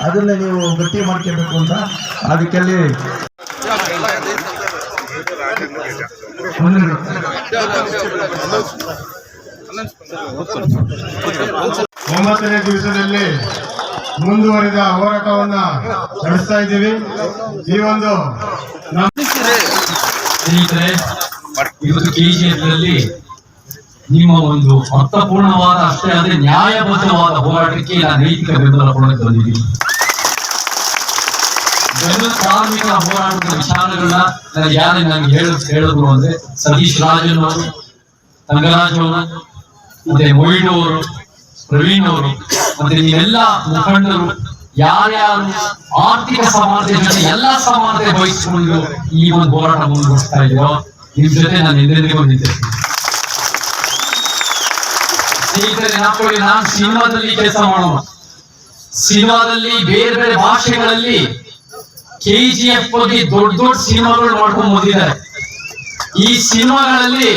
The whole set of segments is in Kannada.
ಅದನ್ನ ನೀವು ಗಟ್ಟಿ ಮಾಡ್ಕೋಬೇಕು ಅಂತ ಅದಕ್ಕೆಲ್ಲಿ ಒಂಬತ್ತನೇ ದಿವಸದಲ್ಲಿ ಮುಂದುವರಿದ ಹೋರಾಟವನ್ನ ನಡೆಸ್ತಾ ಇದ್ದೀವಿ. ಈ ಒಂದು ಇವತ್ತು ಕೆಜಿಎಫ್ನಲ್ಲಿ ನಿಮ್ಮ ಒಂದು ಅರ್ಥಪೂರ್ಣವಾದ, ಅಷ್ಟೇ ಅಲ್ಲದೆ ನ್ಯಾಯಬದ್ಧವಾದ ಹೋರಾಟಕ್ಕೆ ನೈತಿಕ ಬೆಂಬಲ ಕೊಡಕ್ಕೆ ಬಂದಿದ್ದೀನಿ ಕಾರ್ಮಿಕ ಹೋರಾಟದ ವಿಚಾರಗಳನ್ನ ನನಗೆ ಯಾರೇ ನನಗೆ ಹೇಳ ಹೇಳಿದ್ರು ಅಂದ್ರೆ ಸತೀಶ್ ರಾಜನ್ ಅವರು ತಂಗರಾಜ್ ಅವರು, ಮತ್ತೆ ಮೊಯ್ಡು ಅವರು, ಪ್ರವೀಣ್ ಅವರು, ಮತ್ತೆ ನೀವೆಲ್ಲ ಮುಖಂಡರು, ಯಾರ್ಯಾರು ಆರ್ಥಿಕ ಸಮಾನತೆ ಜೊತೆ ಎಲ್ಲ ಸಮಾನತೆ ವಹಿಸಿಕೊಂಡು ಈ ಒಂದು ಹೋರಾಟ ಮುಂದುವರಿಸ್ತಾ ಇದೆಯೋ ನಿಮ್ ಜೊತೆ ನಾನು ಎಂದೆಂದಿಗೂ ನಿಂತಿರ್ತೀನಿ ಸ್ನೇಹಿತರೆ ನಾಲ್ಕೊಳ್ಳಿ ನಾನು ಸಿನಿಮಾದಲ್ಲಿ ಕೆಲಸ ಮಾಡೋಣ ಸಿನಿಮಾದಲ್ಲಿ ಬೇರೆ ಬೇರೆ ಭಾಷೆಗಳಲ್ಲಿ ಎಫ್ ಬಗ್ಗೆ ದೊಡ್ಡ ದೊಡ್ಡ ಸಿನಿಮಾಗಳು ಮಾಡ್ಕೊಂಡು ಬಂದಿದ್ದಾರೆ ಈ ಸಿನಿಮಾಗಳಲ್ಲಿ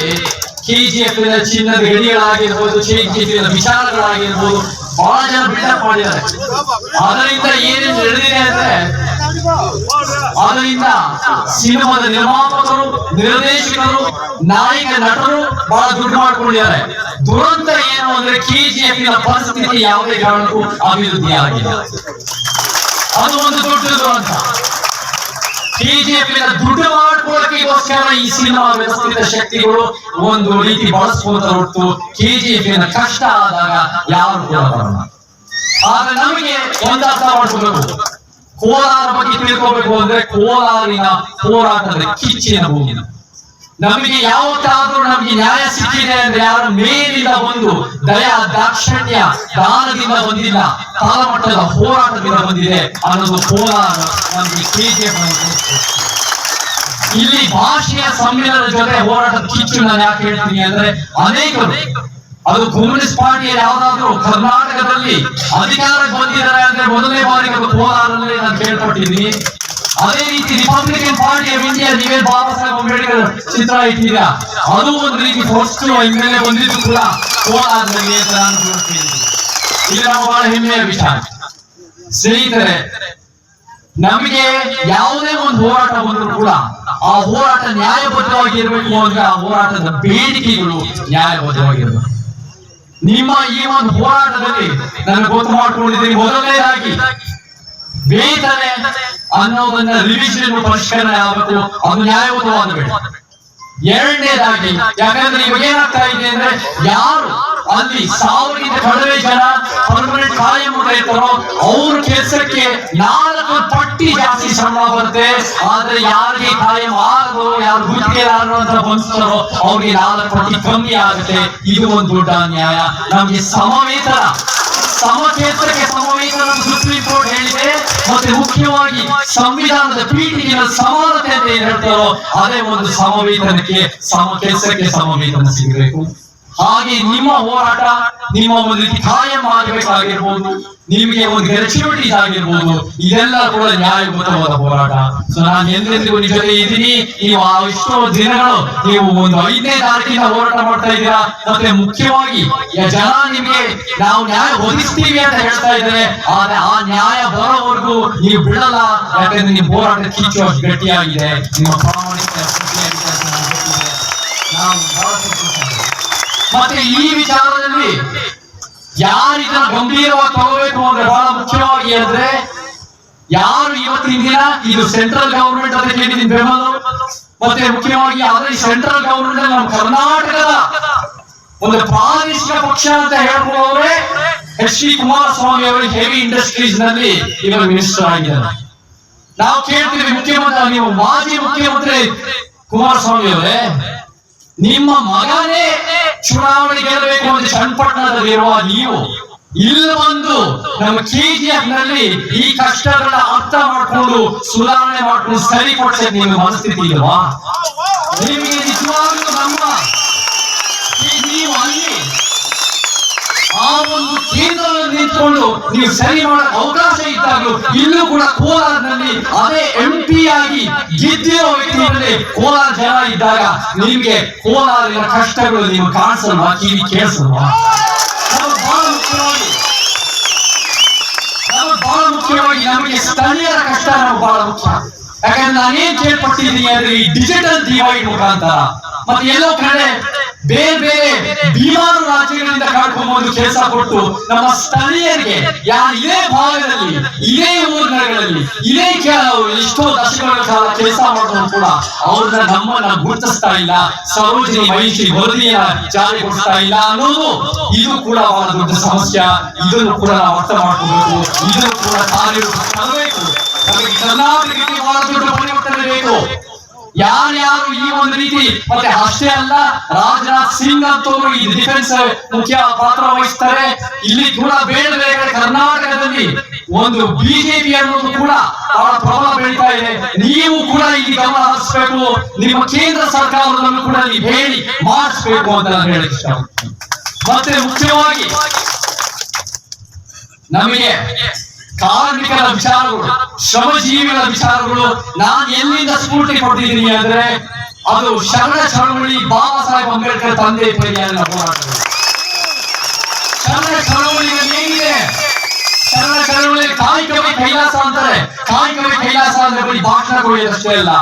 ಕೆ ಜಿ ಎಫ್ ಚಿನ್ನದ ಗಡಿಗಳಾಗಿರ್ಬೋದು ಕೆಜಿಎಫ್ ವಿಚಾರಗಳಾಗಿರ್ಬೋದು, ಬಹಳ ಜನ ಬಿಲ್ಡಪ್ ಮಾಡಿದ್ದಾರೆ. ಅದರಿಂದ ಏನೇನು ನಡೆದಿದೆ ಅಂದ್ರೆ ಅದರಿಂದ ಸಿನಿಮಾದ ನಿರ್ಮಾಪಕರು, ನಿರ್ದೇಶಕರು, ನಾಯಕ ನಟರು ಬಹಳ ದುಡ್ಡು ಮಾಡ್ಕೊಂಡಿದ್ದಾರೆ. ದುರಂತ ಏನು ಅಂದ್ರೆ ಕೆಜಿಎಫ್ನ ಪರಿಸ್ಥಿತಿ ಯಾವುದೇ ಕಾರಣಕ್ಕೂ ಅಭಿವೃದ್ಧಿ ಆಗಿಲ್ಲ ಅದು ಒಂದು ದೊಡ್ಡ ದುರಂತ. ಕೆಜಿಎಫ್ ದುಡ್ಡು ಮಾಡ್ಕೊಳ್ಳೋಕೆಗೋಸ್ಕರ ಈ ಸಿನಿಮಾ ವ್ಯವಸ್ಥಿತ ಶಕ್ತಿಗಳು ಒಂದು ರೀತಿ ಬಳಸ್ಕೊಂತ ಹೊರತು ಕೆಜಿಎಫ್ ಕಷ್ಟ ಆದಾಗ ಯಾರು ಕೂಡ ಬರಲ್ಲ. ಆಗ ನಮಗೆ ಒಂದು ಅರ್ಥ ಮಾಡ್ಕೋಬೇಕು ಕೋಲಾರ ಬಗ್ಗೆ ತಿಳ್ಕೋಬೇಕು ಅಂದ್ರೆ ಕೋಲಾರಿನ ಹೋರಾಟದ ಕಿಚ್ಚಿನ ಭೂಮಿನ ನಮಗೆ ಯಾವತ್ತಾದ್ರೂ ನಮಗೆ ನ್ಯಾಯ ಸಿಕ್ಕಿದೆ ಅಂದ್ರೆ ಯಾರು ಮೇಲಿನ ಒಂದು ದಯಾ ದಾಕ್ಷಣ್ಯ ದಾನದಿಂದ ಬಂದಿಲ್ಲ, ತಾಳಮಟ್ಟದ ಹೋರಾಟದಿಂದ ಬಂದಿದೆ ಅನ್ನೋದು ಕೋಲಾರ ನಮಗೆ ಬಂದಿದೆ ಇಲ್ಲಿ ಭಾಷೆಯ ಸಮ್ಮೇಳನದ ಜೊತೆ ಹೋರಾಟದ ಕಿಚ್ಚು ನಾನು ಯಾಕೆ ಹೇಳ್ತೀನಿ ಅಂದ್ರೆ ಅನೇಕರು ಅದು ಕಮ್ಯುನಿಸ್ಟ್ ಪಾರ್ಟಿಯಲ್ಲಿ ಯಾವ್ದಾದ್ರು ಕರ್ನಾಟಕದಲ್ಲಿ ಅಧಿಕಾರಕ್ಕೆ ಬಂದಿದ್ದಾರೆ ಅಂದ್ರೆ ಮೊದಲನೇ ಬಾರಿಗೆ ಅದು ಕೋಲಾರದಲ್ಲಿ ನಾನು ಕೇಳ್ಪಟ್ಟಿದ್ದೀನಿ ಅದೇ ರೀತಿ ರಿಪಬ್ಲಿಕನ್ ಪಾರ್ಟಿ ಆಫ್ ಇಂಡಿಯಾ ನೀವೇ ಬಾಬಾ ಸಾಹೇಬ್ ಅಂಬೇಡ್ಕರ್ ಚಿತ್ರ ಇಟ್ಟಿದ್ದೀರಾ? ಅದು ಒಂದು ರೀತಿ ಫಸ್ಟ್ ಹಿನ್ನೆಲೆ ಬಂದಿದ್ದು ಕೂಡ ಕೋಲಾರದಲ್ಲಿ ಅಂತ ನಾನು ನೋಡ್ತೀನಿ ಇದು ನಮ್ಮ ಬಹಳ ಹೆಮ್ಮೆಯ ವಿಚಾರ ಸ್ನೇಹಿತರೆ, ನಮಗೆ ಯಾವುದೇ ಒಂದು ಹೋರಾಟ ಬಂದರೂ ಕೂಡ ಆ ಹೋರಾಟ ನ್ಯಾಯಬದ್ಧವಾಗಿ ಇರಬೇಕು ಅಂದ್ರೆ ಆ ಹೋರಾಟದ ಬೇಡಿಕೆಗಳು ನ್ಯಾಯಬದ್ಧವಾಗಿರ್ಬೇಕು. ನಿಮ್ಮ ಈ ಒಂದು ಹೋರಾಟದಲ್ಲಿ ನಾನು ಗೊತ್ತು ಮಾಡ್ಕೊಂಡಿದ್ದೀನಿ. ಮೊದಲನೇದಾಗಿ ವೇತನೆ ಅನ್ನೋದನ್ನ ರಿವಿಷನ್ ಪರಿಷ್ಕರಣೆ ಆಗಬೇಕು ಅದು ನ್ಯಾಯಬದ್ಧವಾದ ಬೇಡ ಎರಡನೇದಾಗಿ, ಯಾಕಂದ್ರೆ ಇವಾಗ ಏನಾಗ್ತಾ ಇದೆ ಅಂದ್ರೆ ಯಾರು ಅಲ್ಲಿ ಸಾವಿರ ಕಡಿಮೆ ಜನ ಪರ್ಮನೆಂಟ್ ಕಾಯಂ ರೈತರು ಅವ್ರ ಕೆಲಸಕ್ಕೆ ನಾಲ್ಕು ಪಟ್ಟಿ ಜಾಸ್ತಿ ಶ್ರಮ ಬರುತ್ತೆ. ಆದ್ರೆ ಯಾರಿಗೆ ಕಾಯಂ ಆಗೋ, ಯಾರು ಗುತ್ತಿಗೆದಾರರು ಅಂತ ಬಂದಿರ್ತಾರೋ ಅವ್ರಿಗೆ ನಾಲ್ಕು ಪಟ್ಟಿ ಕಮ್ಮಿ ಆಗುತ್ತೆ. ಇದು ಒಂದು ದೊಡ್ಡ ಅನ್ಯಾಯ. ನಮ್ಗೆ ಸಮವೇತನ ಸಮಕ್ಷೇತ್ರಕ್ಕೆ ಸಮವೇತನ ಸುಪ್ರೀಂ ಕೋರ್ಟ್ ಹೇಳಿದೆ. ಮತ್ತೆ ಮುಖ್ಯವಾಗಿ ಸಂವಿಧಾನದ ಪೀಠಿಗಿನ ಸಮಾನತೆ ಅಂತ ಏನ್ ಹೇಳ್ತಾರೋ. ಅದೇ ಒಂದು ಸಮವೇತನಕ್ಕೆ, ಸಮ, ಕೆಲಸಕ್ಕೆ ಸಮವೇತನ ಸಿಗಬೇಕು. ಹಾಗೆ ನಿಮ್ಮ ಹೋರಾಟ ನಿಮ್ಮ ಒಂದು ಕಾಯಂ ಆಗಬೇಕಾಗಿರ್ಬೋದು ನಿಮಗೆ ಒಂದು ಗ್ರಾಚ್ಯುಟಿ ಆಗಿರ್ಬೋದು, ಇದೆಲ್ಲ ಕೂಡ ನ್ಯಾಯಬದ್ಧವಾದ ಹೋರಾಟ ಸೊ ನಾನು ಎಂದೆಂದಿಗೂ ನಿಮ್ಮ ಜೊತೆ ಇದ್ದೀನಿ, ನೀವು ಆ ಎಷ್ಟೋ ದಿನಗಳು ನೀವು ಒಂದು ಐದನೇ ತಾರೀಕಿನ ಹೋರಾಟ ಮಾಡ್ತಾ ಇದ್ದೀರಾ, ಮತ್ತೆ ಮುಖ್ಯವಾಗಿ ಜನ ನಿಮಗೆ ನಾವು ನ್ಯಾಯ ಒದಗಿಸ್ತೀವಿ ಅಂತ ಹೇಳ್ತಾ ಇದ್ದಾರೆ, ಆದ್ರೆ ಆ ನ್ಯಾಯ ಬರೋವರೆಗೂ ನೀವು ಬಿಡಲ್ಲ, ಯಾಕಂದ್ರೆ ನಿಮ್ಮ ಹೋರಾಟ ಕಿಚ್ಚು, ಗಟ್ಟಿಯಾಗಿದೆ ನಿಮ್ಮ ಪ್ರಾಮಾಣಿಕ. ನಾವು. ಮತ್ತೆ ಈ ವಿಚಾರದಲ್ಲಿ ಯಾರು ಗಂಭೀರವಾಗಿ ತಗೋಬೇಕು ಅಂದ್ರೆ ಬಹಳ ಮುಖ್ಯವಾಗಿ ಅಂದ್ರೆ ಯಾರು ಇವತ್ತಿನ ದಿನ ಇದು ಸೆಂಟ್ರಲ್ ಗವರ್ಮೆಂಟ್ ಅದಕ್ಕೆ ಕೇಳಿದ್ದೀನಿ ಬೆಂಬಲ ಮತ್ತೆ ಮುಖ್ಯವಾಗಿ ಆದ್ರೆ ಸೆಂಟ್ರಲ್ ಗವರ್ಮೆಂಟ್ ನಮ್ಮ ಕರ್ನಾಟಕದ ಒಂದು ಪ್ರಾದೇಶಿಕ ಪಕ್ಷ ಅಂತ ಹೇಳ್ಕೊಳ್ಳೋರೆ, ಎಚ್ ಡಿ ಕುಮಾರಸ್ವಾಮಿ ಅವರು ಹೆವಿ ಇಂಡಸ್ಟ್ರೀಸ್ನಲ್ಲಿ ಇವರು ಮಿನಿಸ್ಟರ್ ಆಗಿದ್ದಾರೆ. ನಾವು ಕೇಳ್ತೀವಿ ಮುಖ್ಯಮಂತ್ರಿ, ನೀವು ಮಾಜಿ ಮುಖ್ಯಮಂತ್ರಿ ಕುಮಾರಸ್ವಾಮಿ ಅವರೇ, ನಿಮ್ಮ ಮಗನೇ ಚುನಾವಣೆ ಗೆಲ್ಲಬೇಕು ಅಂತ ಚನ್ನಪಟ್ಟಣದಲ್ಲಿರುವ ನೀವು. ಇಲ್ಲ ಬಂದು ನಮ್ಮ ಕೆಜಿಎಫ್ನಲ್ಲಿ ಈ ಕಷ್ಟಗಳನ್ನ ಅರ್ಥ ಮಾಡ್ಕೊಂಡು ಸುಧಾರಣೆ ಮಾಡ್ಕೊಂಡು ಸರಿ ಕೊಡ್ಸಕ್ಕೆ ನಿಮ್ಗೆ ಮನಸ್ಥಿತಿ ಇಲ್ವಾ? ನಿಮಗೆ ನಿಜವಾಗ್ಲೂ ನಮ್ಮ ನೀವು ಅಲ್ಲಿ ಆ ಒಂದು ಕೇಂದ್ರದಲ್ಲಿ ನಿಂತ್ಕೊಂಡು ನೀವು ಸರಿ ಮಾಡಕ್ ಅವಕಾಶ ಇದ್ದಾಗಲೂ ಇಲ್ಲೂ ಕೂಡ ಕೋಲಾರದಲ್ಲಿ ಅದೇ ಎಂ ಪಿ ಆಗಿ ಗೆದ್ದಿರೋ ವ್ಯಕ್ತಿಗಳಲ್ಲಿ ಕೋಲಾರ ಜನ ಇದ್ದಾಗ ನಿಮ್ಗೆ ಕೋಲಾರಿನ ಕಷ್ಟಗಳು ನೀವು ಕಾಣಿಸಲ್ವಾ? ಕಿವಿ ಕೇಳಿಸಲ್ವಾ? ಬಹಳ ಮುಖ್ಯವಾಗಿ ನಮಗೆ ಸ್ಥಳೀಯರ ಕಷ್ಟ ನಾವು ಬಹಳ ಮುಖ್ಯ. ಯಾಕಂದ್ರೆ ನಾನೇನ್ ಕೇಳ್ಪಟ್ಟಿದ್ದೀನಿ ಅಂದ್ರೆ ಡಿಜಿಟಲ್ ಡಿವೈಡ್ ಮುಖಾಂತರ. ಮತ್ತೆ ಎಲ್ಲೋ ಕಡೆ ಬೇರೆ ಬೇರೆ ಬೀಮಾರು ರಾಜ್ಯಗಳಿಂದ ಕರ್ಕೊಂಡ್ಬಂದು ಕೆಲಸ ಕೊಟ್ಟು ನಮ್ಮ ಸ್ಥಳೀಯರಿಗೆ, ಯಾರು ಇದೇ ಭಾಗದಲ್ಲಿ, ಇದೇ ಊರುಗಳಲ್ಲಿ ಇದೇ ಎಷ್ಟೋ ದಶಕಗಳ ಕಾಲ ಕೆಲಸ ಮಾಡೋರು ಕೂಡ ಅವ್ರನ್ನ ನಮ್ಮನ್ನ ಗುರುತಿಸ್ತಾ ಇಲ್ಲ, ಸರೋಜಿನಿ ಮಹಿಷಿ ವರದಿಯ ಜಾರಿಗೊಳಿಸ್ತಾ ಇಲ್ಲ ಅನ್ನೋದು ಇದು ಕೂಡ ಬಹಳ ದೊಡ್ಡ ಸಮಸ್ಯೆ. ಇದನ್ನು ಕೂಡ ನಾವು ಅರ್ಥ ಮಾಡ್ಕೋಬೇಕು. ಇದನ್ನು ಕೂಡ ತರಬೇಕು. ನಮಗೆ ಬಹಳ ದೊಡ್ಡ ಪರಿವರ್ತನೆ ಬೇಕು ಯಾರ್ಯಾರು ಈ ಒಂದು ರೀತಿ, ಮತ್ತೆ ಅಷ್ಟೇ ಅಲ್ಲ, ರಾಜನಾಥ್ ಸಿಂಗ್ ಅಂತ ಈ ಡಿಫೆನ್ಸ್ ಮುಖ್ಯ ಪಾತ್ರ ವಹಿಸ್ತಾರೆ. ಇಲ್ಲಿ ಕೂಡ ಬೇರೆ ಕರ್ನಾಟಕದಲ್ಲಿ ಒಂದು ಬಿಜೆಪಿ ಅನ್ನೋದು ಕೂಡ ಅವರ ಪ್ರಬಲ ಬೆಳೀತಾ ಇದೆ. ನೀವು ಕೂಡ ಇಲ್ಲಿ ಗಮನ ಹರಿಸಬೇಕು. ನಿಮ್ಮ ಕೇಂದ್ರ ಸರ್ಕಾರವನ್ನು ಕೂಡ ನೀವು ಹೇಳಿ ಮಾಡಿಸ್ಬೇಕು ಅಂತ ನಾನು ಮತ್ತೆ ಮುಖ್ಯವಾಗಿ ನಮಗೆ ಕಾರ್ಮಿಕರ ವಿಚಾರಗಳು, ಶ್ರಮಜೀವಿಗಳ ವಿಚಾರಗಳು ನಾನು ಎಲ್ಲಿಂದ ಸ್ಫೂರ್ತಿ ಕೊಟ್ಟಿದ್ದೀನಿ ಅಂದ್ರೆ ಅದು ಶರಣ ಚಳವಳಿ ಬಾಬಾ ಸಾಹೇಬ್ ಅಂಬೇಡ್ಕರ್ ತಂದೆ ಪರ್ಯಾಯ ಶರಣ ಚಳವಳಿಯಲ್ಲಿ ಶರಣ ಚಳವಳಿ ಕಾಯಕವೇ ಕೈಲಾಸ ಅಂತಾರೆ. ಕಾಯಕವೇ ಕೈಲಾಸ ಅಂದ್ರೆ ಬರೀ ಭಾಷಣ ಕೊಡುವುದಷ್ಟೇ ಅಲ್ಲ.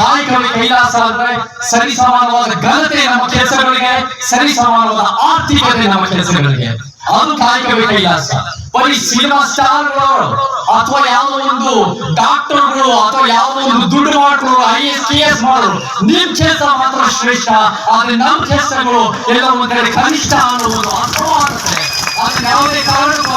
ಕಾಯಕವೇ ಕೈಲಾಸ ಅಂದ್ರೆ ಸರಿ ಸಮಾನವಾದ ಘನತೆ ನಮ್ಮ ಕೆಲಸಗಳಿಗೆ, ಸರಿ ಸಮಾನವಾದ ಆರ್ಥಿಕತೆ ನಮ್ಮ ಕೆಲಸಗಳಿಗೆ. ಅದು ಕಾಯಕವೇ ಕೈಲಾಸ ಬರೀ ಸಿನಿಮಾ ಸ್ಟಾರ್ಗಳು ಅಥವಾ ಯಾವುದೋ ಒಂದು ಡಾಕ್ಟರ್ಗಳು ಅಥವಾ ಯಾವುದೋ ಒಂದು ದುಡ್ಡು ಮಾಡ್ಕೊಳ್ಳೋರು, ಐ ಎಸ್, ಕೆ ಎಸ್ ಮಾಡೋರು, ನಿಮ್ ಕ್ಷೇತ್ರ ಮಾತ್ರ ಶ್ರೇಷ್ಠ, ಆದ್ರೆ ನಮ್ಮ ಕ್ಷೇತ್ರಗಳು ಎಲ್ಲ ಒಂದ್ ಕಡೆ ಕನಿಷ್ಠ ಅನ್ನೋದು ಅರ್ಥವಾಗುತ್ತೆ ಅದನ್ನ ಯಾವುದೇ ಕಾರಣಕ್ಕೂ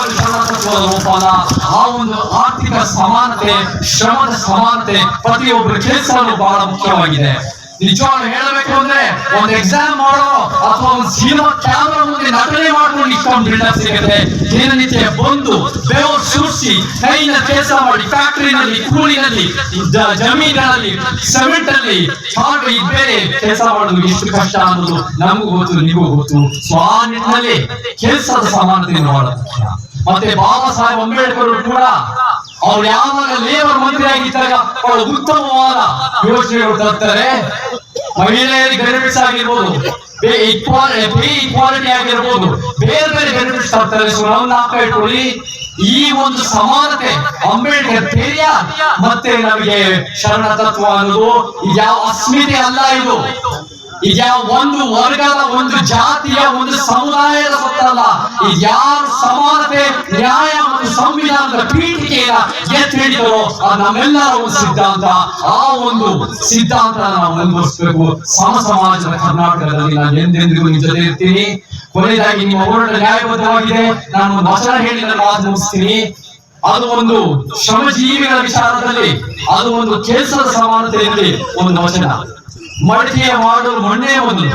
ಆ ಒಂದು ಆರ್ಥಿಕ ಸಮಾನತೆ, ಶ್ರಮದ ಸಮಾನತೆ ಪ್ರತಿಯೊಬ್ಬರ ಕೆಲಸ ಬಹಳ ಮುಖ್ಯವಾಗಿದೆ. ನಿಜವಾಗ್ಲೂ ಹೇಳಬೇಕು ಅಂದ್ರೆ ಒಂದು ಎಕ್ಸಾಮ್ ಮಾಡೋ ಅಥವಾ ಒಂದು ಸಿನಿಮಾ ಕ್ಯಾಮ್ರಾ ಮುಂದೆ ನಟನೆ ಮಾಡ್ಕೊಂಡು ಇಷ್ಟೊಂದು ಬಿಲ್ಡಪ್ ಸಿಗುತ್ತೆ ದಿನನಿತ್ಯ ಬಂದು ಬೆವರು ಸುರಿಸಿ ಕೈನ ಕೆಲಸ ಮಾಡಿ ಫ್ಯಾಕ್ಟರಿನಲ್ಲಿ ಕೂಲಿನಲ್ಲಿ ಜಮೀನಲ್ಲಿ ಸಿಮೆಂಟ್ ಅಲ್ಲಿ ಹಾಗೆ ಬೇರೆ ಕೆಲಸ ಮಾಡೋದು ಎಷ್ಟು ಕಷ್ಟ ಅನ್ನೋದು ನಮಗೂ ಗೊತ್ತು ನಿಮಗೂ ಗೊತ್ತು ಸೊ ಆ ನಿಟ್ಟಿನಲ್ಲಿ ಕೆಲಸದ ಸಮಾನತೆಯನ್ನು ಮಾಡೋದು ಮತ್ತೆ ಬಾಬಾ ಸಾಹೇಬ್ ಅಂಬೇಡ್ಕರ್ ಕೂಡ ಅವ್ರು ಯಾವಾಗ ಲೇಬರ್ ಮಂತ್ರಿ ಆಗಿದ್ದಾಗ ಬಹಳ ಉತ್ತಮವಾದ ಯೋಜನೆಗಳು ತರ್ತಾರೆ. ಮಹಿಳೆಯರಿಗೆ ಬೆನಿಫಿಟ್ಸ್ ಆಗಿರ್ಬೋದು. ಇಕ್ವಾಲಿಟಿ ಆಗಿರ್ಬೋದು. ಬೇರೆ ಬೇರೆ ಬೆನಿಫಿಟ್ಸ್ ತರ್ತಾರೆ. ಸೊ ನಾವು ನಾಲ್ಕು ಇಟ್ಕೊಳ್ಳಿ ಈ ಒಂದು ಸಮಾನತೆ ಅಂಬೇಡ್ಕರ್ ಧೈರ್ಯ ಮತ್ತೆ ನಮಗೆ ಶರಣ ತತ್ವ ಅನ್ನೋದು ಯಾವ ಅಸ್ಮಿತೆ ಅಲ್ಲ ಇದು. ಯಾವ ಒಂದು ವರ್ಗದ ಒಂದು ಜಾತಿಯ ಒಂದು ಸಮುದಾಯದ ಸತ್ತಲ್ಲ ಯಾರು ಸಮಾನತೆ, ನ್ಯಾಯ ಮತ್ತು ಸಂವಿಧಾನದ ಪೀಠಿಕೆಯ ಎತ್ತಿ ಹಿಡಿದರೋ ನಮ್ಮೆಲ್ಲರ ಒಂದು ಸಿದ್ಧಾಂತ. ಆ ಒಂದು ಸಿದ್ಧಾಂತ ನಾವು ಮುಂದುವರಿಸಬೇಕು ಸಮ ಸಮಾಜದ ಕರ್ನಾಟಕದಲ್ಲಿ ನಾನು ಎಂದೆಂದಿಗೂ ನಿಮ್ ಜೊತೆ ಇರ್ತೀನಿ. ಕೊನೆಯದಾಗಿ ನಿಮ್ಮ ಹೋರಾಟ ನ್ಯಾಯಬದ್ಧವಾಗಿದೆ. ನಾನು ಒಂದು ವಚನ ಹೇಳಿ ನನ್ನ ಮಾತು ಮುಗಿಸ್ತೀನಿ. ಅದು ಒಂದು ಶ್ರಮಜೀವಿಗಳ ವಿಚಾರದಲ್ಲಿ, ಅದು ಒಂದು ಕೆಲಸದ ಸಮಾನತೆಯಲ್ಲಿ ಒಂದು ವಚನ. ಮಡಿಕೆಯ ಮಾಡಲು ಮಣ್ಣೇ ಮೊದಲು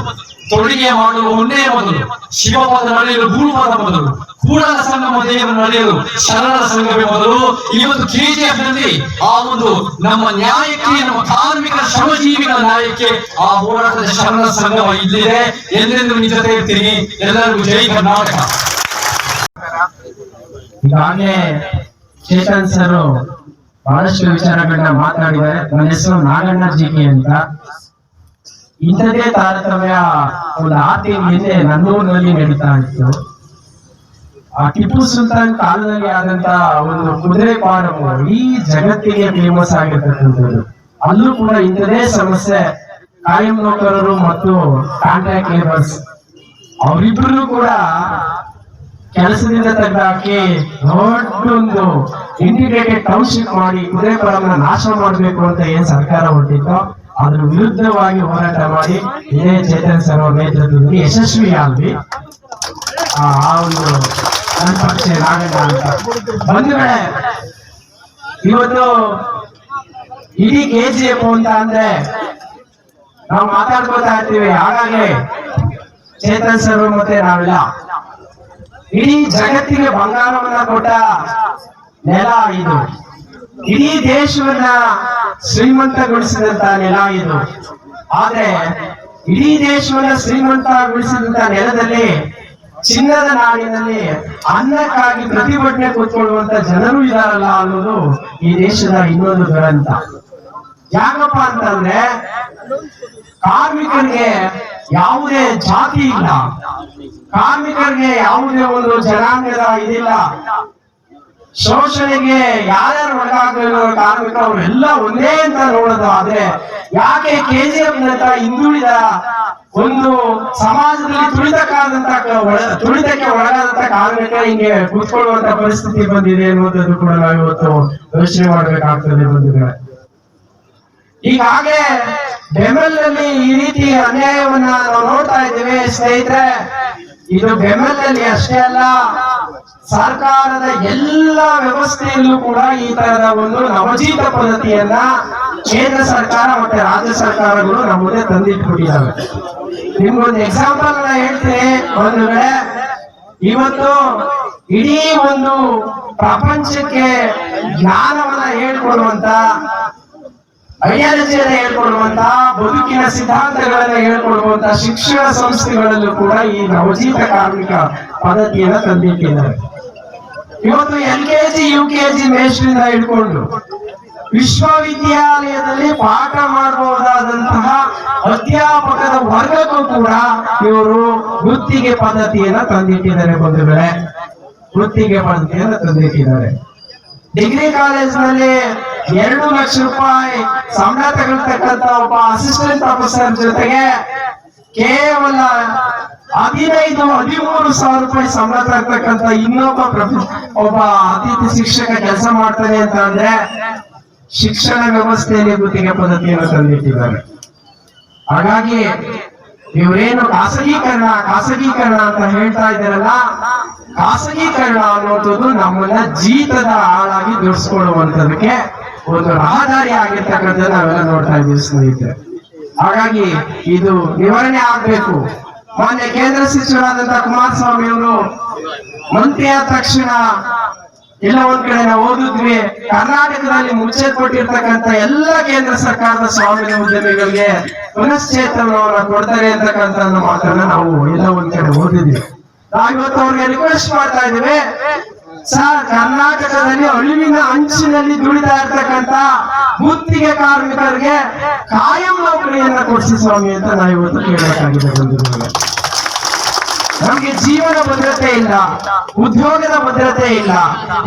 ತೊಡಿಗೆ ಮಾಡಲು ಮೊನ್ನೆ ಮೊದಲು, ಶಿವಪದ ನಡೆಯಲು ಭೂಪದ ಮೊದಲು. ಕೂಡಲ ಸಂಗಮ ದೇವರು ನಡೆಯಲು ಶರಣ ಸಂಘವೇ ಮೊದಲು ಇವತ್ತು ಕೆಜಿಎಫ್ನಲ್ಲಿ ಆ ಒಂದು ನಮ್ಮ ನ್ಯಾಯಕ್ಕೆ, ನಮ್ಮ ಕಾರ್ಮಿಕರ ಶ್ರಮಜೀವಿಗಳ ನ್ಯಾಯಕ್ಕೆ ಆ ಹೋರಾಟದ ಶರಣ ಸಂಘ ಇಲ್ಲಿದೆ. ಎಲ್ಲೆಂದು ನಿಜ ಜೊತೆ ಇರ್ತೀನಿ? ಎಲ್ಲರಿಗೂ ಜೈ ಕರ್ನಾಟಕ. ಈಗಾಗಲೇ ಚೇತನ್ ಸರ್ ಬಹಳಷ್ಟು ವಿಚಾರಗಳನ್ನ ಮಾತನಾಡಿದ್ದಾರೆ. ನನ್ನ ಹೆಸರು ನಾಗಣ್ಣ ಜಿಗಿ ಅಂತ. ಇಂಥದೇ ತಾರತಮ್ಯ, ಒಂದು ತಿಂಗಳ ಹಿಂದೆ ನನ್ನೂರಿನಲ್ಲಿ ನಡೀತಾ ಇತ್ತು. ಆ ಟಿಪ್ಪು ಸುಲ್ತಾನ್ ಕಾಲದಲ್ಲಿ ಆದಂತ ಒಂದು ಕುದುರೆ ಪಾರವು ಈ ಜಗತ್ತಿಗೆ ಫೇಮಸ್ ಆಗಿರ್ತಕ್ಕಂಥದ್ದು. ಅಲ್ಲೂ ಕೂಡ ಇಂಥದೇ ಸಮಸ್ಯೆ ಕಾಯಂ ನೌಕರರು ಮತ್ತು ಕಾಂಟ್ರಾಕ್ಟ್ ಲೇಬರ್ಸ್ ಅವರಿಬ್ರು ಕೂಡ ಕೆಲಸದಿಂದ ತೆಗೆದಾಕಿ ದೊಡ್ಡೊಂದು ಇಂಟಿಗ್ರೇಟೆಡ್ ಟೌನ್ಶಿಪ್ ಮಾಡಿ ಕುದುರೆ ಫಾರಂ ನಾಶ ಮಾಡಬೇಕು ಅಂತ ಏನ್ ಸರ್ಕಾರ ಹೊಟ್ಟಿತ್ತು ಅದ್ರ ವಿರುದ್ಧವಾಗಿ ಹೋರಾಟ ಮಾಡಿ ಇದೇ ಚೇತನ್ ಸರ್ ಅವರ ನೇತೃತ್ವದಲ್ಲಿ ಯಶಸ್ವಿ ಆದ್ವಿ ಆ ಆ ಒಂದು ಇವತ್ತು ಇಡೀ ಕೆ ಜಿ ಎಫ್ ಅಂತ ಅಂದ್ರೆ ನಾವು ಮಾತಾಡ್ಕೊತಾ ಇರ್ತೀವಿ. ಹಾಗಾಗಿ ಚೇತನ್ ಸರ್ ಮತ್ತೆ ನಾವೆಲ್ಲ. ಇಡೀ ಜಗತ್ತಿಗೆ ಬಂಗಾರವನ್ನ ಕೊಟ್ಟ ನೆಲ ಇದು. ಇಡೀ ದೇಶವನ್ನ ಶ್ರೀಮಂತಗೊಳಿಸಿದಂತ ನೆಲ ಇದು. ಆದ್ರೆ ಇಡೀ ದೇಶವನ್ನ ಶ್ರೀಮಂತಗೊಳಿಸಿದಂತ ನೆಲದಲ್ಲಿ ಚಿನ್ನದ ನಾಡಿನಲ್ಲಿ ಅನ್ನಕ್ಕಾಗಿ ಪ್ರತಿಭಟನೆ ಕೂತ್ಕೊಳ್ಳುವಂತ ಜನರು ಇದಾರಲ್ಲ ಅನ್ನೋದು ಈ ದೇಶದ ಇನ್ನೊಂದು ದುರಂತ. ಯಾಕಪ್ಪ ಅಂತಂದ್ರೆ ಕಾರ್ಮಿಕರಿಗೆ ಯಾವುದೇ ಜಾತಿ ಇಲ್ಲ. ಕಾರ್ಮಿಕರಿಗೆ ಯಾವುದೇ ಒಂದು ಜನಾಂಗದ ಇದಿಲ್ಲ. ಶೋಷಣೆಗೆ ಯಾರ್ಯಾರು ಒಳಗಾಗಲಿರೋ ಕಾರ್ಮಿಕರು, ಅವರೆಲ್ಲ ಒಂದೇ ಅಂತ ನೋಡೋದು ಆದ್ರೆ ಯಾಕೆ ಕೆಜಿಎಫ್ ನಂತರ ಹಿಂದುಳಿದ ಒಂದು ಸಮಾಜದಲ್ಲಿ ತುಳಿತಕ್ಕಾದಂತ ತುಳಿತಕ್ಕೆ ಒಳಗಾದಂತ ಕಾರ್ಮಿಕ ಹಿಂಗೆ ಕೂತ್ಕೊಳ್ಳುವಂತ ಪರಿಸ್ಥಿತಿ ಬಂದಿದೆ ಅನ್ನುವಂಥದ್ದು ಕೂಡ ನಾವು ಇವತ್ತು ಯೋಚನೆ ಮಾಡ್ಬೇಕಾಗ್ತದೆ ಬಂಧುಗಳೇ. ಈಗಾಗಲೇ ಬೆಂಬಲಲ್ಲಿ ಈ ರೀತಿ ಅನ್ಯಾಯವನ್ನ ನಾವು ನೋಡ್ತಾ ಇದ್ದೇವೆ, ಸ್ನೇಹಿತರೆ. ಇದು ಬೆಂಬಲಲ್ಲಿ ಅಷ್ಟೇ ಅಲ್ಲ, ಸರ್ಕಾರದ ಎಲ್ಲ ವ್ಯವಸ್ಥೆಯಲ್ಲೂ ಕೂಡ ಈ ತರದ ಒಂದು ನವಜೀತ ಪದ್ಧತಿಯನ್ನ ಕೇಂದ್ರ ಸರ್ಕಾರ ಮತ್ತೆ ರಾಜ್ಯ ಸರ್ಕಾರಗಳು ನಮ್ಮ ಮುಂದೆ ತಂದಿಟ್ಬಿಟ್ಟಿದ್ದಾವೆ. ನಿಮ್ಗೊಂದು ಎಕ್ಸಾಂಪಲ್ನ ಹೇಳ್ತೀನಿ. ಒಂದು ವೇಳೆ ಇವತ್ತು ಇಡೀ ಒಂದು ಪ್ರಪಂಚಕ್ಕೆ ಜ್ಞಾನವನ್ನ ಹೇಳ್ಕೊಡುವಂತ ಐಡಿಯಾಲಜಿಯನ್ನ ಹೇಳ್ಕೊಡುವಂತ, ಬದುಕಿನ ಸಿದ್ಧಾಂತಗಳನ್ನ ಹೇಳ್ಕೊಡುವಂತ ಶಿಕ್ಷಣ ಸಂಸ್ಥೆಗಳಲ್ಲೂ ಕೂಡ ಈ ನವಜೀತ ಕಾರ್ಮಿಕ ಪದ್ಧತಿಯನ್ನ ತಂದಿಟ್ಟಿದ್ದಾರೆ. ಇವತ್ತು L K G, U K G ಮೇಷ್ಟ್ರಿಂದ ಹಿಡ್ಕೊಂಡು ವಿಶ್ವವಿದ್ಯಾಲಯದಲ್ಲಿ ಪಾಠ ಮಾಡಬಹುದಾದಂತಹ ಅಧ್ಯಾಪಕದ ವರ್ಗಕ್ಕೂ ಕೂಡ ಇವರು ವೃತ್ತಿಗೆ ಪದ್ಧತಿಯನ್ನ ತಂದಿಟ್ಟಿದ್ದಾರೆ ಬಂಧುಗಳೇ. ವೃತ್ತಿಗೆ ಪದ್ಧತಿಯನ್ನ ತಂದಿಟ್ಟಿದ್ದಾರೆ. ಡಿಗ್ರಿ ಕಾಲೇಜಿನಲ್ಲಿ ಎರಡು ಲಕ್ಷ ರೂಪಾಯಿ ಸಂಬಳ ತಗೊಳ್ತಕ್ಕಂತ ಒಬ್ಬ ಅಸಿಸ್ಟೆಂಟ್ ಪ್ರೊಫೆಸರ್ ಜೊತೆಗೆ ಕೇವಲ ಹದಿನೈದು, ಹದಿಮೂರು ಸಾವಿರ ರೂಪಾಯಿ ಸಂಬಳ ತರ್ತಕ್ಕಂತ ಇನ್ನೊಬ್ಬ ಒಬ್ಬ ಅತಿಥಿ ಶಿಕ್ಷಕ ಕೆಲಸ ಮಾಡ್ತಾನೆ ಅಂತ ಅಂದ್ರೆ ಶಿಕ್ಷಣ ವ್ಯವಸ್ಥೆಯಲ್ಲಿ ಗುತ್ತಿಗೆ ಪದ್ಧತಿಯನ್ನು ತಂದಿಟ್ಟಿದ್ದಾರೆ. ಹಾಗಾಗಿ ಇವರೇನು ಖಾಸಗೀಕರಣ ಖಾಸಗೀಕರಣ ಅಂತ ಹೇಳ್ತಾ ಇದ್ದಾರಲ್ಲ, ಖಾಸಗೀಕರಣ ಅನ್ನೋದು ನಮ್ಮನ್ನ ಜೀತದ ಆಳಾಗಿ ದುಡಿಸ್ಕೊಳ್ಳುವಂತದಕ್ಕೆ ಒಂದು ರಹದಾರಿ ಆಗಿರ್ತಕ್ಕಂಥ ನಾವೆಲ್ಲ ನೋಡ್ತಾ ಇದ್ದೀವಿ ಸ್ನೇಹಿತರೆ. ಹಾಗಾಗಿ ಇದು ನಿವಾರಣೆ ಆಗ್ಬೇಕು. ಮೊನ್ನೆ ಕೇಂದ್ರ ಸಚಿವರಾದಂತಹ ಕುಮಾರಸ್ವಾಮಿ ಅವರು ಮಂತ್ರಿಯಾದ ತಕ್ಷಣ ಎಲ್ಲ ಒಂದ್ ಕಡೆ ನಾವು ಓದಿದ್ವಿ, ಕರ್ನಾಟಕದಲ್ಲಿ ಮುಚ್ಚಲ್ಪಟ್ಟಿರ್ತಕ್ಕಂತ ಎಲ್ಲ ಕೇಂದ್ರ ಸರ್ಕಾರದ ಸ್ವಾಮಿ ಉದ್ಯಮಿಗಳಿಗೆ ಪುನಶ್ಚೇತನವನ್ನ ಕೊಡ್ತಾರೆ ಅಂತಕ್ಕಂಥ ಮಾತನ್ನ ನಾವು ಎಲ್ಲ ಒಂದ್ ಕಡೆ ಓದಿದ್ವಿ. ನಾವು ಇವತ್ತು ಅವ್ರಿಗೆ ರಿಕ್ವೆಸ್ಟ್ ಮಾಡ್ತಾ ಇದ್ದೀವಿ, ಸರ್, ಕರ್ನಾಟಕದಲ್ಲಿ ಅಳಿವಿನ ಅಂಚಿನಲ್ಲಿ ದುಡಿತಾ ಇರ್ತಕ್ಕಂಥ ಗುತ್ತಿಗೆ ಕಾರ್ಮಿಕರಿಗೆ ಕಾಯಂ ನೌಕರಿಯನ್ನ ಕೊಡಿಸಿ ಸ್ವಾಮಿ ಅಂತ ನಾವು ಇವತ್ತು ಕೇಳಬೇಕಾಗಿದೆ ನಮ್ಗೆ ಜೀವನ ಭದ್ರತೆ ಇಲ್ಲ, ಉದ್ಯೋಗದ ಭದ್ರತೆ ಇಲ್ಲ.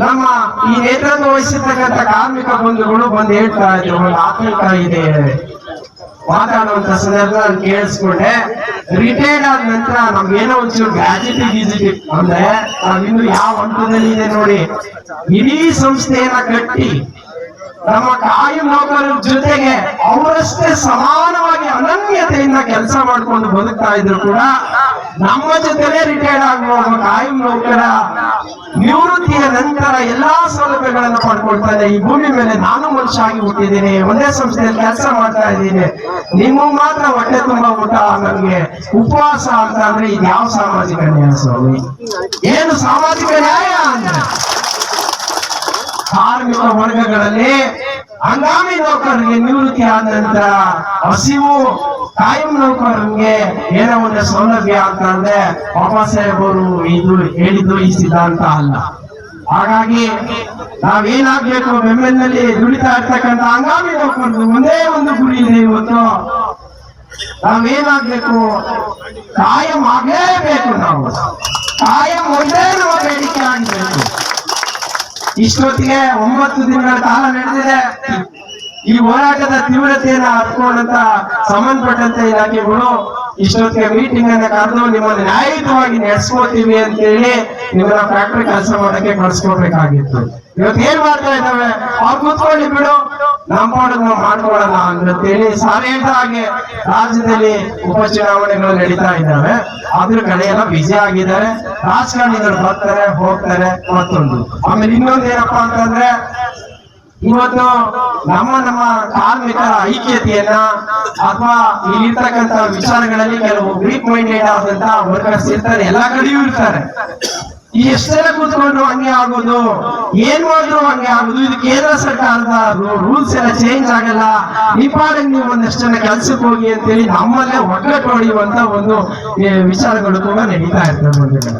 ನಮ್ಮ ಈ ನೇತೃತ್ವ ವಹಿಸಿರ್ತಕ್ಕಂಥ ಕಾರ್ಮಿಕ ಬಂಧುಗಳು ಬಂದು ಹೇಳ್ತಾ ಇದ್ರು, ಒಂದು ಆತಂಕ ಇದೆ. ಮಾತಾಡುವಂತ ಸಂದರ್ಭ ನಾನು ಕೇಳಿಸ್ಕೊಂಡೆ ರಿಟೈರ್ಡ್ ಆದ ನಂತರ ನಮ್ಗೇನೋ ಒಂಚೂರು ಗ್ಯಾಜೆಟ್ ಗಿಜಿಟಿ ಅಂದ್ರೆ ನಾವಿನ್ನು ಯಾವ ಹಂತದಲ್ಲಿ ಇದೆ ನೋಡಿ, ಇಡೀ ಸಂಸ್ಥೆಯನ್ನ ಕಟ್ಟಿ, ನಮ್ಮ ಕಾಯಿ ನೌಕರ ಜೊತೆಗೆ ಅವರಷ್ಟೇ ಸಮಾನವಾಗಿ ಅನನ್ಯತೆಯಿಂದ ಕೆಲಸ ಮಾಡ್ಕೊಂಡು ಬದುಕ್ತಾ ಇದ್ರು ಕೂಡ ನಮ್ಮ ಜೊತೆನೆ ರಿಟೈರ್ಡ್ ಆಗುವ ಒಬ್ಬ ಕಾಯಂ ನೌಕರ ನಿವೃತ್ತಿಯ ನಂತರ ಎಲ್ಲಾ ಸೌಲಭ್ಯಗಳನ್ನು ಪಡ್ಕೊಳ್ತಾನೆ ಈ ಭೂಮಿ ಮೇಲೆ ನಾನು ಮನುಷ್ಯ ಆಗಿ ಹುಟ್ಟಿದ್ದೀನಿ. ಒಂದೇ ಸಂಸ್ಥೆಯಲ್ಲಿ ಕೆಲಸ ಮಾಡ್ತಾ ಇದ್ದೀನಿ. ನಿಮ್ಮ ಮಾತ್ರ ಹೊಟ್ಟೆ ತುಂಬಾ ಊಟ ನಮ್ಗೆ ಉಪವಾಸ ಅಂತ ಅಂದ್ರೆ ಇದು ಯಾವ ಸಾಮಾಜಿಕ ನ್ಯಾಯ ಸ್ವಾಮಿ? ಏನು ಸಾಮಾಜಿಕ ನ್ಯಾಯ? ಕಾರ್ಮಿಕ ವರ್ಗಗಳಲ್ಲಿ ಹಂಗಾಮಿ ನೌಕರರಿಗೆ ನಿವೃತ್ತಿ ಆದ ನಂತರ ಹಸಿವು ಕಾಯಂ ನೌಕರರಿಗೆ ಏನೋ ಒಂದು ಸೌಲಭ್ಯ ಅಂತ ಅಂದ್ರೆ ಬಾಬಾ ಸಾಹೇಬರು ಇದು ಹೇಳಿದ್ದು ಈ ಸಿದ್ಧಾಂತ ಅಲ್ಲ. ಹಾಗಾಗಿ ನಾವೇನಾಗ್ಬೇಕು ಬೆಂಬಲಿನಲ್ಲಿ ದುಡಿತಾ ಇರ್ತಕ್ಕಂಥ ಹಂಗಾಮಿ ನೌಕರರು ಒಂದೇ ಒಂದು ಗುರಿ ಇದೆ ಇವತ್ತು. ನಾವೇನಾಗ್ಬೇಕು ಕಾಯಂ ಆಗಲೇಬೇಕು ನಾವು. ಕಾಯಂ ಒಂದೇ ನಮ್ಮ ಬೇಡಿಕೆ ಆಗ್ಬೇಕು ಇಷ್ಟೊತ್ತಿಗೆ ಒಂಬತ್ತು ದಿನಗಳ ಕಾಲ ನಡೆದಿದೆ. ಈ ಹೋರಾಟದ ತೀವ್ರತೆಯನ್ನ ಹತ್ಕೊಂಡಂತ ಸಂಬಂಧಪಟ್ಟಂತ ಇಲಾಖೆಗಳು ಇಷ್ಟೊತ್ತಿಗೆ ಮೀಟಿಂಗ್ ಅನ್ನ ಕರೆದು ನಿಮ್ಮನ್ನು ನ್ಯಾಯಯುತವಾಗಿ ನಡೆಸ್ಕೋತೀವಿ ಅಂತೇಳಿ ನಿಮ್ಮನ್ನ ಫ್ಯಾಕ್ಟ್ರಿ ಕೆಲಸ ಮಾಡೋಕೆ ಕಳ್ಸ್ಕೊಡ್ಬೇಕಾಗಿತ್ತು ಇವತ್ತು ಏನ್ ಮಾಡ್ತಾ ಇದ್ದಾವೆ? ಅವ್ರು ಕೂತ್ಕೊಳ್ಳಿ ಬಿಡು. ನಮ್ಮ ಪಾಡಿಗೆ ನಾವು ಮಾಡ್ಕೊಳ್ಳೋಣ ಅಂತೇಳಿ ಆಗಿ ರಾಜ್ಯದಲ್ಲಿ ಉಪಚುನಾವಣೆಗಳು ನಡೀತಾ ಇದ್ದಾವೆ. ಅದ್ರ ಕಡೆ ಎಲ್ಲ ಬಿಜಿ ಆಗಿದ್ದಾರೆ. ರಾಜಕಾರಣಿಗಳು ಬರ್ತಾರೆ, ಹೋಗ್ತಾರೆ, ಮತ್ತೊಂದು. ಆಮೇಲೆ ಇನ್ನೊಂದು ಏನಪ್ಪಾ ಅಂತಂದ್ರೆ, ಇವತ್ತು ನಮ್ಮ ನಮ್ಮ ಕಾರ್ಮಿಕರ ಐಕ್ಯತೆಯನ್ನ ಅಥವಾ ಇಲ್ಲಿರ್ತಕ್ಕಂತ ವಿಚಾರಗಳಲ್ಲಿ ಕೆಲವು ವೀಕ್ ಮೈಂಡೆಡ್ ಆದಂತಹ ವರ್ಕರ್ಸ್ ಇರ್ತಾರೆ. ಎಲ್ಲಾ ಕಡೆಯೂ ಇರ್ತಾರೆ. ಈ ಎಷ್ಟೆಲ್ಲ ಕೂತ್ಕೊಂಡ್ರು ಹಂಗೆ ಆಗೋದು? ಏನ್ ಮಾಡಿದ್ರು ಹಂಗೆ ಆಗೋದು? ಇದು ಕೇಂದ್ರ ಸರ್ಕಾರದ ರೂಲ್ಸ್ ಎಲ್ಲ ಚೇಂಜ್ ಆಗಲ್ಲ. ನಿಪಾಡಿಗೆ ನೀವು ಒಂದಷ್ಟು ಜನ ಕೆಲ್ಸಕ್ಕೆ ಹೋಗಿ ಅಂತೇಳಿ ನಮ್ಮಲ್ಲೇ ಒಗ್ಗಟ್ಟು ಹೊಡೆಯುವಂತ ಒಂದು ವಿಚಾರಗಳು ಕೂಡ ನಡೀತಾ ಬಂಧುಗಳೇ.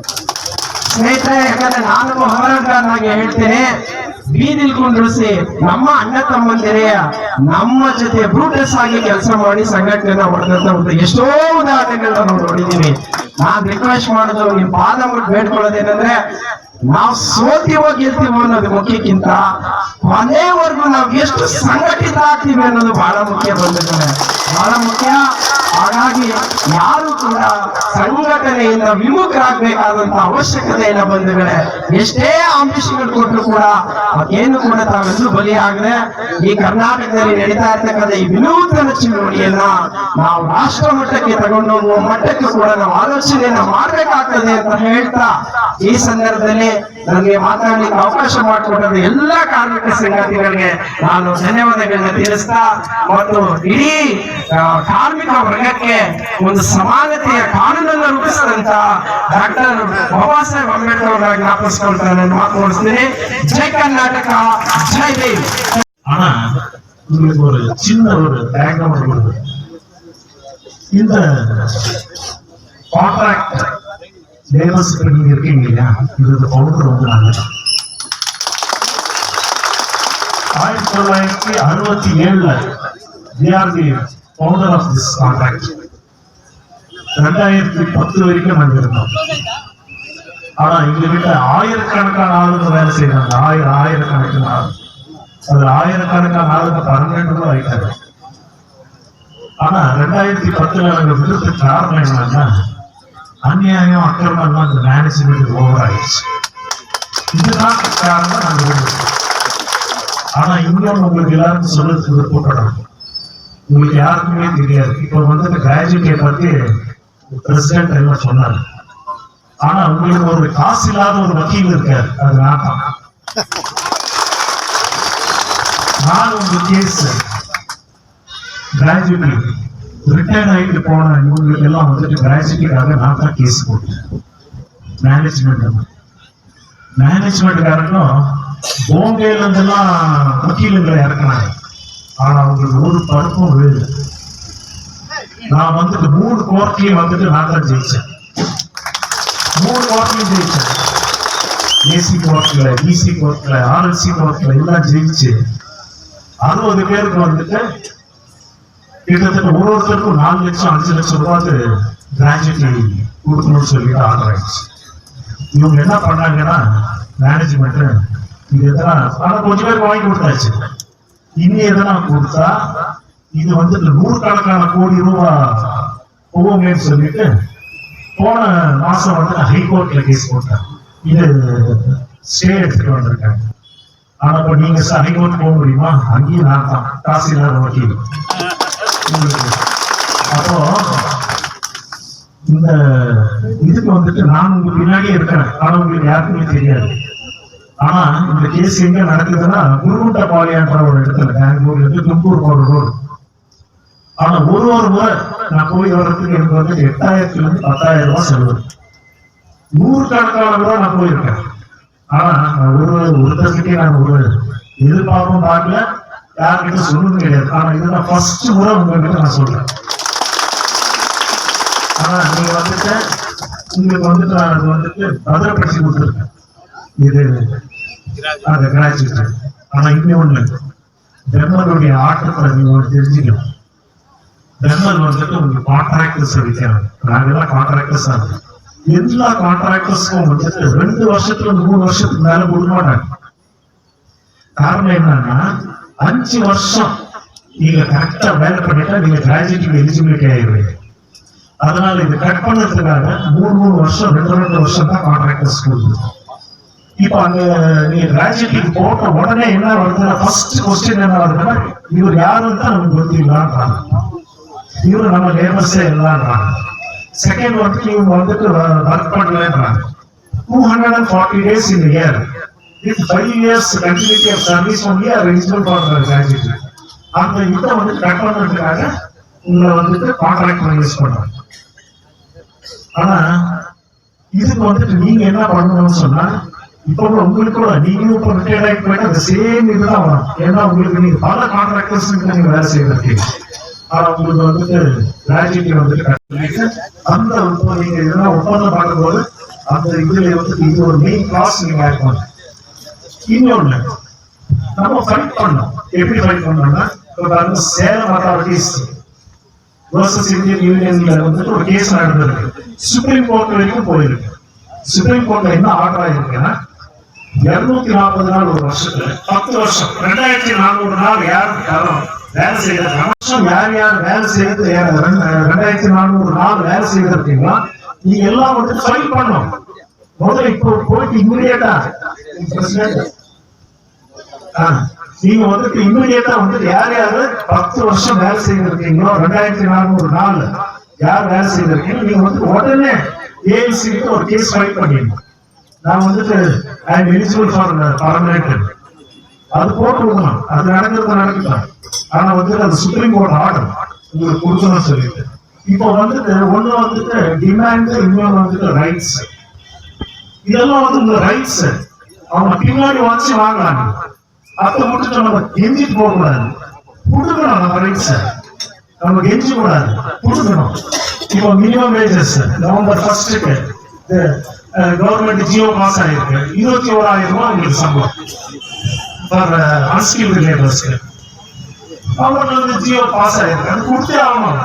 ಸ್ನೇಹಿತರೆ, ಯಾಕಂದ್ರೆ ನಾನು ಹೋರಾಟಗಾರನಾಗಿ ಹೇಳ್ತೇನೆ ಬೀದಿಲ್ ಕುಂಡ್ರಿಸಿ ನಮ್ಮ ಅಣ್ಣ ತಮ್ಮಂದಿರೇ ನಮ್ಮ ಜೊತೆ ಬ್ರೂಟಸ್ ಆಗಿ ಕೆಲಸ ಮಾಡಿ ಸಂಘಟನೆನ ಹೊಡೆದಂತ ಒಂದು ಎಷ್ಟೋ ಉದಾಹರಣೆಗಳನ್ನ ನಾವು ನೋಡಿದೀವಿ. ನಾನ್ ರಿಕ್ವೆಸ್ಟ್ ಮಾಡೋದು ನಿಮ್ ಪಾದ ಬೇಡ್ಕೊಳ್ಳೋದೇನಂದ್ರೆ ನಾವು ಸೋತಿವೋ ಗೆಲ್ತೀವೋ ಅನ್ನೋದು ಮುಖ್ಯಕ್ಕಿಂತ ಕೊನೆವರೆಗೂ ನಾವು ಎಷ್ಟು ಸಂಘಟಿತ ಆಗ್ತೀವಿ ಅನ್ನೋದು ಬಹಳ ಮುಖ್ಯ ಬಂದಿದ್ದಾರೆ ಬಹಳ ಮುಖ್ಯ. ಹಾಗಾಗಿ ಯಾರು ಕೂಡ ಸಂಘಟನೆಯಿಂದ ವಿಮುಖರಾಗಬೇಕಾದಂತ ಅವಶ್ಯಕತೆಯನ್ನ ಬಂಧುಗಳೇ. ಎಷ್ಟೇ ಆಮಿಷಗಳು ಕೊಟ್ಟರು ಕೂಡ ಅದೇನು ಕೂಡ ತಾವೆಲ್ಲೂ ಬಲಿಯಾಗದೆ ಈ ಕರ್ನಾಟಕದಲ್ಲಿ ನಡೀತಾ ಇರ್ತಕ್ಕಂಥ ಈ ವಿನೂತನ ಚಳುವಳಿಯನ್ನ ನಾವು ರಾಷ್ಟ್ರ ಮಟ್ಟಕ್ಕೆ ತಗೊಂಡು ಮಟ್ಟಕ್ಕೆ ಕೂಡ ನಾವು ಆಲೋಚನೆಯನ್ನ ಮಾಡ್ಬೇಕಾಗ್ತದೆ ಅಂತ ಹೇಳ್ತಾ ಈ ಸಂದರ್ಭದಲ್ಲಿ ನನಗೆ ಮಾತಾಡ್ಲಿಕ್ಕೆ ಅವಕಾಶ ಮಾಡಿಕೊಟ್ಟದ ಎಲ್ಲಾ ಕಾರ್ಮಿಕ ಸಂಗಾತಿಗಳಿಗೆ ನಾನು ಧನ್ಯವಾದಗಳನ್ನ ತಿಳಿಸ್ತಾ ಮತ್ತು ಇಡೀ ಆ, ಕಾರ್ಮಿಕ ವರ್ಗಕ್ಕೆ ಒಂದು ಸಮಾನತೆಯ ಕಾನೂನನ್ನು ರೂಪಿಸಿದಂತ ಡಾಕ್ಟರ್ ಬಾಬಾ ಸಾಹೇಬ್ ಅಂಬೇಡ್ಕರ್ ಅವರ ಜ್ಞಾಪಿಸ್ಕೊಳ್ತಾ ನಾನು ಮಾತು ಮುಗಿಸ್ತೀನಿ ಜೈ ಕರ್ನಾಟಕ ಜೈ ದೇವ್ ஆனா உங்களுக்கு ஒரு சின்ன ஒரு டயக்ராம் கொடுக்குது இந்த கான்ட்ராக்ட் லேபர்ஸ்க்கு நீங்க இருக்கீங்க இல்லையா? இது பவுண்டர் வந்து நாங்கள் ஆயிரத்தி தொள்ளாயிரத்தி அறுபத்தி ஏழுல the founder of this contract ரெண்டாயிரத்தி பத்து வரைக்கும் நாங்கள் இருந்தோம். ஆனா எங்க வீட்டுல ஆயிரக்கணக்கான ஆளுங்க வேலை செய்யறாங்க ஆயிரம் ஆயிரக்கணக்கான ஆளு அதுல ஆயிரக்கணக்கான ஆளுங்க பன்னெண்டு ரூபாய் ஆயிட்டாங்க ஆனா ரெண்டாயிரத்தி பத்துல நாங்க விடுறதுக்கு காரணம் என்னன்னா அநியாயம் அக்கிரமம் எல்லாம் இந்த மேனேஜ்மெண்ட் ஓவர் ஆயிடுச்சு. இதுதான் காரணம் நாங்கள் ஆனா இன்னும் உங்களுக்கு எல்லாருக்கும் சொல்றதுக்கு விருப்பப்படணும் உங்களுக்கு யாருக்குமே தெரியாது. இப்போ வந்து இந்த கிராஜுவேட்டை பத்தி பிரசிடென்ட் என்ன சொன்னாரு? ஆனா உங்களுக்கு ஒரு காசு இல்லாத ஒரு வக்கீல் இருக்காரு. அது நான் தான். நான் உங்க கேஸ் கிராஜுவேட் ரிட்டையர்ட் ஆகிட்டு போன இவங்களுக்கு எல்லாம் வந்துட்டு கிராஜுவேட்டுக்காக நான் தான் கேஸ் போட்டேன். மேனேஜ்மெண்ட் மேனேஜ்மெண்ட்காரங்களும் போம்பேல இருந்தெல்லாம் வக்கீலுங்களை இறக்குனாங்க. ஆனா அவங்களுக்கு ஒரு பருப்பும் விழுது நான் வந்துட்டு மூணு கோர்ட்லயும் வந்துட்டு நான் தான் ஜெயிச்சேன். மூணு கோர்ட்லயும் ஜெயிச்சேன். ஏசி கோர்ட்ல இசி கோர்ட்ல ஆர்எல்சி கோர்ட்ல எல்லாம் ஜெயிச்சு அறுபது பேருக்கு வந்துட்டு கிட்டத்தட்ட ஒரு ஒருத்தருக்கும் நாலு லட்சம் அஞ்சு லட்சம் ரூபாய்க்கு கிராஜுவேட்லி கொடுக்கணும்னு சொல்லிட்டு ஆர்டர் ஆயிடுச்சு. இவங்க என்ன பண்ணாங்கன்னா மேனேஜ்மெண்ட் இது எதனா ஆனா கொஞ்சம் பேருக்கு வாங்கி கொடுத்தாச்சு. இனி எதனா கொடுத்தா இது வந்து நூறுக்கணக்கான கோடி ரூபா போகுமேன்னு சொல்லிட்டு போன மாசம் வந்து ஹைகோர்ட்ல கேஸ் போட்டேன் இது ஸ்டே எடுத்துட்டு வந்திருக்காங்க. ஆனா இப்ப நீங்க சார் ஹைகோர்ட் போக முடியுமா? அங்கேயும் நான் தான். காசு இல்லாத வக்கீல். அப்போ இந்த இதுக்கு வந்துட்டு நான் உங்க பின்னாடியே இருக்கிறேன். ஆனா உங்களுக்கு யாருக்குமே தெரியாது. ஆனா இந்த கேஸ் எங்க நடக்குதுன்னா குருகுண்ட பாளையன்ற ஒரு இடத்துல பெங்களூர்ல இருந்து தும்பூர் போற ரோடு ஆனா ஒரு ஒரு முறை நான் போய் வர்றதுக்கு எனக்கு வந்து எட்டாயிரத்துல இருந்து பத்தாயிரம் ரூபாய் செலவு. நூறு ரூபாய் நான் போயிருக்கேன். ஆனா ஒரு ஒருத்தருக்கே நான் ஒரு எதிர்பார்ப்பும் பார்க்கல. யார்கிட்ட சொல்லணும் கிடையாது. ஆனா இதுதான் ஃபர்ஸ்ட் முறை உங்ககிட்ட நான் சொல்றேன். ஆனா நீங்க வந்துட்டு உங்களுக்கு வந்துட்டு நான் அது வந்துட்டு பத்திரப்படுத்தி கொடுத்துருக்கேன். இது கிராஜுவேட் ஆனா இன்னும் ஒண்ணு பிரம்மனுடைய ஆட்டத்தை நீங்க தெரிஞ்சுக்கணும். பிரம்மன் வந்துட்டு உங்களுக்கு கான்ட்ராக்டர்ஸ் வைக்கிறாங்க நாங்கெல்லாம் கான்ட்ராக்டர்ஸ் ஆகும் எல்லா கான்ட்ராக்டர்ஸ்க்கும் வந்துட்டு ரெண்டு வருஷத்துல மூணு வருஷத்துக்கு மேல கொடுக்க மாட்டாங்க. காரணம் என்னன்னா அஞ்சு வருஷம் நீங்க கரெக்டா வேலை பண்ணிட்டா நீங்க கிராஜுவேட்டுக்கு எலிஜிபிலிட்டி ஆயிடுவீங்க. அதனால இது கட் பண்ணதுக்காக மூணு மூணு வருஷம் ரெண்டு ரெண்டு வருஷம் தான் கான்ட்ராக்டர்ஸ் ஸ்கூல் இப்போ அங்க நீங்க கிராஜுவேட்டுக்கு போட்ட உடனே என்ன வருதுன்னா ஃபர்ஸ்ட் கொஸ்டின் என்ன வருதுன்னா இவர் யாருன்னு தான் நமக்கு வந்து இல்லான்றாங்க இவர் நம்ம நேபர்ஸே இல்லான்றாங்க. செகண்ட் வந்து இவங்க வந்துட்டு work பண்ணலன்றாங்க. Two hundred and forty days இந்த year with five years continuity of service only arrangement for graduate அந்த இதை வந்து கட் பண்ணுறதுக்காக உங்களை வந்துட்டு கான்ட்ராக்ட் பண்ணி யூஸ் பண்றாங்க ஆனா இதுக்கு வந்துட்டு நீங்க என்ன பண்ணணும்னு சொன்னா இப்ப கூட உங்களுக்கு கூட நீங்களும் இப்ப ரிட்டையர்ட் ஆகி போயிட்டு அந்த சேம் இதுதான் வரும். ஏன்னா உங்களுக்கு நீங்க பல கான்ட்ராக்டர்ஸ் நீங்க வேலை செய்யறதுக்கு ஆனா உங்களுக்கு வந்துட்டு கிராஜுவேட்டி வந்துட்டு அந்த இப்போ நீங்க இதெல்லாம் ஒப்பந்தம் பார்க்கும்போது அந்த இதுல வந்துட்டு இது ஒரு மெயின் காஸ்ட் நீங்க ஆயிருப்பாங்க இன்னொன்னு நம்ம ஃபைட் பண்ணோம் எப்படி ஃபைட் பண்ணோம்னா இப்போ பாருங்க சேலம் அத்தாரிட்டிஸ் வர்சஸ் இந்தியன் யூனியன்ல வந்துட்டு ஒரு கேஸ் நடந்திருக்கு. சுப்ரீம் கோர்ட் வரைக்கும் போயிருக்கு. சுப்ரீம் கோர்ட்ல என்ன ஆர்டர் ஆயிருக்குன்னா இருநூத்தி நாற்பது நாள் ஒரு வருஷத்துல பத்து வருஷம் ரெண்டாயிரத்தி நானூறு நாள் யார் யாரும் வேலை செய்யறது வருஷம் யார் யார் வேலை செய்யறது யார் ரெண்டாயிரத்தி நானூறு நாள் வேலை செய்திருக்கீங்களா? நீங்க எல்லாம் வந்து ஃபைல் பண்ணணும். முதல்ல இப்போ போயிட்டு இம்மிடியேட்டா நீங்க வந்துட்டு இம்மிடியேட்டா வந்துட்டு யார் யாரு பத்து வருஷம் வேலை செய்திருக்கீங்களோ ரெண்டாயிரத்தி நானூறு நாள் யார் வேலை செய்திருக்கீங்க நீங்க வந்து உடனே ஏஎல்சிக்கு ஒரு கேஸ் ஃபைல் பண்ணிடணும் நான் வந்துட்டு I am eligible for permanent அது போட்டு விடணும் அது நடக்கிறது நடக்கலாம் ஆனா வந்துட்டு அது சுப்ரீம் கோர்ட் ஆர்டர் உங்களுக்கு கொடுக்கணும்னு சொல்லிட்டு. இப்போ வந்துட்டு ஒண்ணு வந்துட்டு டிமாண்ட் இன்னொன்று வந்துட்டு ரைட்ஸ் இதெல்லாம் வந்து உங்க ரைட்ஸ் அவங்க பின்னாடி வச்சு வாங்கலாம் அப்ப மட்டும் நம்ம கெஞ்சி போக கூடாது கொடுக்கணும் நம்ம சார் நம்ம கெஞ்சி கூடாது கொடுக்கணும் இப்போ மினிமம் வேஜஸ் நவம்பர் ஃபர்ஸ்ட்டுக்கு கவர்மெண்ட் ஜியோ பாஸ் ஆயிருக்கு. இருபத்தி ஓராயிரம் ரூபாய் உங்களுக்கு சம்பளம். ஃபார் அன்ஸ்கில்டு லேபர்ஸ்க்கு அவங்களுக்கு ஜியோ பாஸ் ஆயிருக்கு. அது கொடுத்தே ஆகணும்.